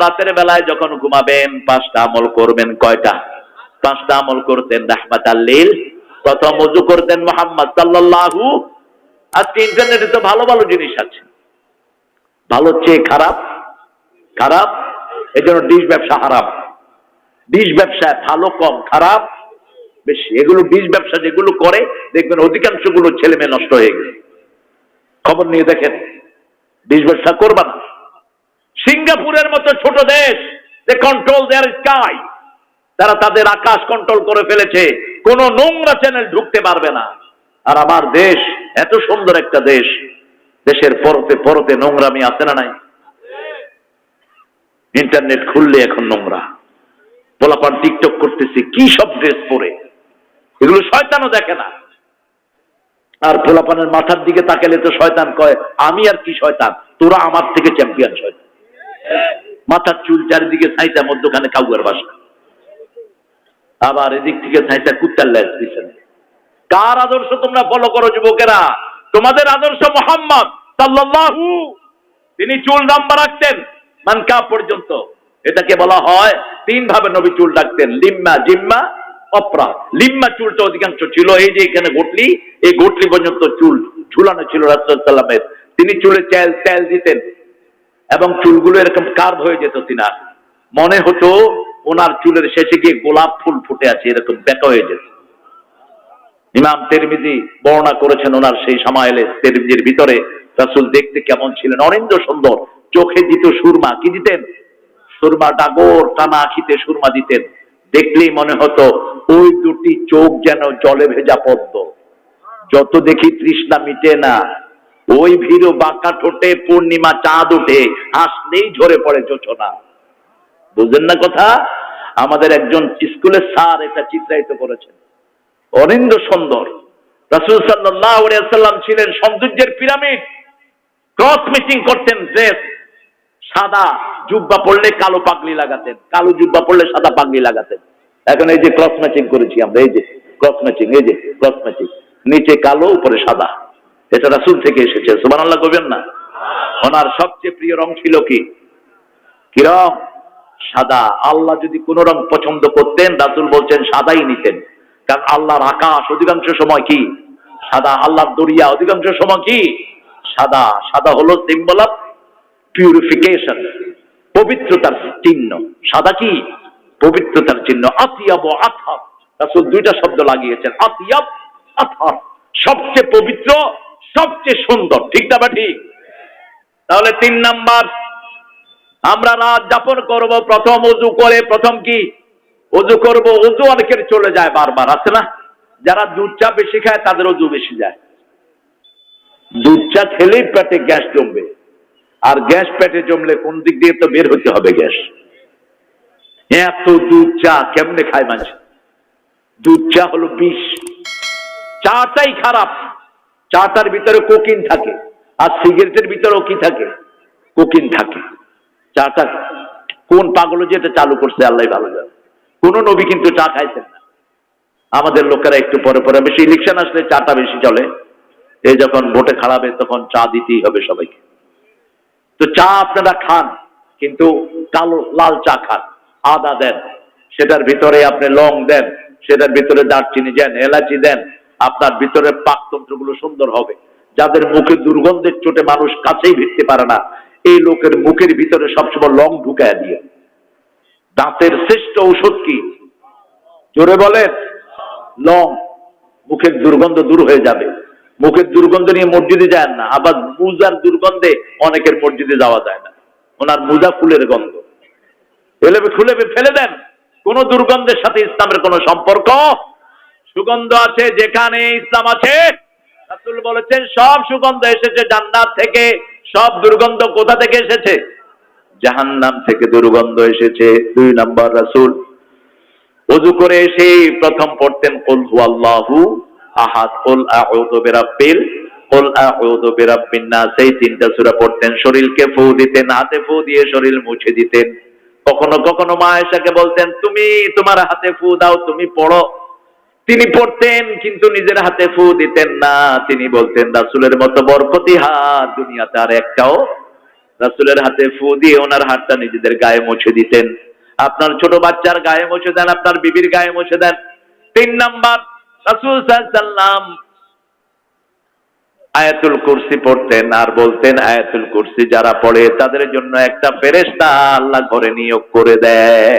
রাতের বেলায় যখন ঘুমাবেন, পাঁচটা আমল করবেন কয়টা? পাঁচটা আমল করতেন প্রথম করতেন আজকে ইন্টারনেটে তো ভালো ভালো জিনিস আছে। ভালো চেয়ে খারাপ খারাপ, এজন্য ডিশ ব্যবসা খারাপ ডিশ ব্যবসায় ভালো, কম, খারাপ, বেশি। এগুলো ডিশ ব্যবসা যেগুলো করে, দেখবেন অধিকাংশগুলো ছেলেমেয়ে নষ্ট হয়ে গেছে। খবর নিয়ে দেখেন ডিশ ব্যবসা করবা না। সিঙ্গাপুরের মতো ছোট দেশ দে কন্ট্রোল দেয়ার স্কাই তারা তাদের আকাশ কন্ট্রোল করে ফেলেছে। কোন নোংরা চ্যানেল ঢুকতে পারবে না। আর আমার দেশ, এত সুন্দর একটা দেশ, দেশের পরতে পরতে নোংরামি আছে না নাই? ইন্টারনেট খুললে এখন নোংরা। পোলাপান টিকটক করতেছে, কি সব ড্রেস পরে? এগুলো শয়তানও দেখে না। আর পোলাপানের মাথার দিকে তাকালে তো শয়তান কয়, আমি আর কি শয়তান? তোরা আমার থেকে চ্যাম্পিয়ন শয়তান। মাথার চুল চারিদিকে ছাইটা মধ্যখানে কাউয়ার বাসা। আবার এদিক থেকে ছাইটা কুত্তার লেজ পিছনে কার আদর্শ তোমরা ফলো করো যুবকেরা? তোমাদের আদর্শ মোহাম্মদ সাল্লাল্লাহু। তিনি চুল লম্বা রাখতেন, মানকা পর্যন্ত। এটাকে বলা হয় তিন ভাবে নবী চুল রাখতেন, লিম্মা জিম্মা অপরা। লিম্মা চুলটা অধিকাংশ ছিল, এই যে এখানে ঘটলি এই ঘটলি পর্যন্ত চুল ঝুলানো ছিল রাসূলুল্লাহের তিনি চুলে তেল তেল দিতেন এবং চুলগুলো এরকম কার্ভ হয়ে যেত তিনার। মনে হতো ওনার চুলের শেষে গিয়ে গোলাপ ফুল ফুটে আছে, এরকম বেঁকা হয়ে যেত। ইমাম তেরমিজি বর্ণনা করেছেন ওনার সেই সামাইলে তেরমিজির ভিতরে, রাসূল দেখতে কেমন ছিলেন? অরেন্দ্র সুন্দর, চোখে দিত সুরমা, কি দিতেন? সুরমা ডাগর, টানা আখিতে সুরমা দিতেন। দেখলেই মনে হতো ওই দুটি চোখ যেন জলে ভেজা পদ্ম। যত দেখি তৃষ্ণা মিটে না, ওই ভীরু বাঁকা ঠোঁটে পূর্ণিমা চাঁদ উঠে হাসলেই ঝরে পড়ে যোচনা বুঝলেন না কথা? আমাদের একজন স্কুলের স্যার এটা চিত্রায়িত করেছেন। অনিন্দ সুন্দর। রাসুল সাল্লাম ছিলেন সৌন্দর্যের পিরামিড। ক্রস মিটিং করতেন ড্রেস। সাদা জুব্বা পড়লে কালো পাগলি লাগাতেন, কালো জুব্বা পড়লে সাদা পাগলি লাগাতেন। এখন এই যে ক্রস ম্যাচিং করেছি আমরা, এই যে ক্রস ম্যাচিং এই যে ক্রস ম্যাচিং নিচে কালো, উপরে সাদা। এটা রাসুল থেকে এসেছে। সুবান আল্লাহ করবেন না? ওনার সবচেয়ে প্রিয় রং ছিল কি? কি রং? সাদা। আল্লাহ যদি কোন রং পছন্দ করতেন, রাসুল বলছেন সাদাই নিতেন। কারণ আল্লাহর আকাশ অধিকাংশ সময় কি? সাদা। আল্লাহর দরিয়া অধিকাংশ সময় কি? সাদা। সাদা হলো সিম্বল অফ পিউরিফিকেশন পবিত্রতার চিহ্ন। সাদা কি? পবিত্রতার চিহ্ন, আতিয়াব আথার। রাসুল দুইটা শব্দ লাগিয়েছেন, আতিয়াব আথার। সবচেয়ে পবিত্র, সবচেয়ে সুন্দর, ঠিক না ঠিক তাহলে তিন নাম্বার, আমরা রাত যাপন করব, প্রথম অজু করে, প্রথম কি? অজু করব অজু অনেকের চলে যায় বারবার, আছে না? যারা দুধ চা বেশি খায়, তাদের অজু বেশি যায়। দুধ চা খেলেই পেটে গ্যাস জমবে। আর গ্যাস পেটে জমলে কোন দিক দিয়ে তো বের হতে হবে গ্যাস? এত দুধ চা কেমনে খায় মানুষ দুধ চা হলো বিষ। চাটাই খারাপ। চাটার ভিতরে কোকিন থাকে। আর সিগারেটের ভিতরেও কি থাকে? কোকিন থাকে। চাটা কোন পাগল যে এটা চালু করছে আল্লাহ ভালো জানে। কোন নবী কিন্তু চা খাইতেন না। আমাদের লোকেরা একটু পরে পরে, বেশি ইলেকশন আসলে চাটা বেশি চলে। এই যখন ভোটে খাড়াবে, তখন চা দিতেই হবে সবাইকে। তো চা আপনারা খান, কিন্তু কালো লাল চা খান। আদা দেন, সেটার ভিতরে আপনি লং দেন, সেটার ভিতরে দারচিনি দেন, এলাচি দেন, আপনার ভিতরে পাকতন্ত্রগুলো সুন্দর হবে। যাদের মুখে দুর্গন্ধের চোটে মানুষ কাছেই ভিড়তে পারে না, এই লোকের মুখের ভিতরে সবসময় লং ঢুকায় দিয়ে। দাঁতের শ্রেষ্ঠ ঔষধ কি? জোরে বলেন। লং। মুখের দুর্গন্ধ দূর হয়ে যাবে। মুখের দুর্গন্ধ নিয়ে মসজিদে যায় না, আবার মুজার দুর্গন্ধে অনেকের মসজিদে যাওয়া যায় না। ওনার মুজা ফুলের গন্ধ। ফেলে খুলে ফেলে দেন। কোন দুর্গন্ধের সাথে ইসলামের কোন সম্পর্ক? সুগন্ধ আছে, যেখানে ইসলাম আছে। বলেছেন, সব সুগন্ধ এসেছে জান্নাত থেকে। সব দুর্গন্ধ কোথা থেকে এসেছে? জাহান্নাম থেকে দুর্গন্ধ এসেছে। দুই নাম্বার রাসূল ওযু করে এসে প্রথম পড়তেন, কুল কুল আউযু বিরাব্বিল, কুল আউযু তিনটা সূরা পড়তেন। শরীরকে ফু দিতেন, হাতে ফু দিয়ে শরীর মুছে দিতেন। কখনো কখনো মা আয়েশাকে বলতেন, তুমি তোমার হাতে ফু দাও, তুমি পড়ো। তিনি পড়তেন, কিন্তু নিজের হাতে ফু দিতেন না। তিনি বলতেন, রাসুলের মতো বরকতি হাত দুনিয়াতে আর একটাও। রাসুলের হাতে ফু দিয়ে ওনার হাতটা নিজেদের গায়ে মুছে দিতেন। আপনার ছোট বাচ্চার গায়ে মুছে দেন, আপনার বিবির গায়ে মুছে দেন। তিন নাম্বার, রাসুল সাল্লাম আয়াতুল কুরসি পড়তেন আর বলতেন আয়াতুল কুরসি যারা পড়ে তাদের জন্য একটা ফেরেস্তা আল্লাহ ঘরে নিয়োগ করে দেয়।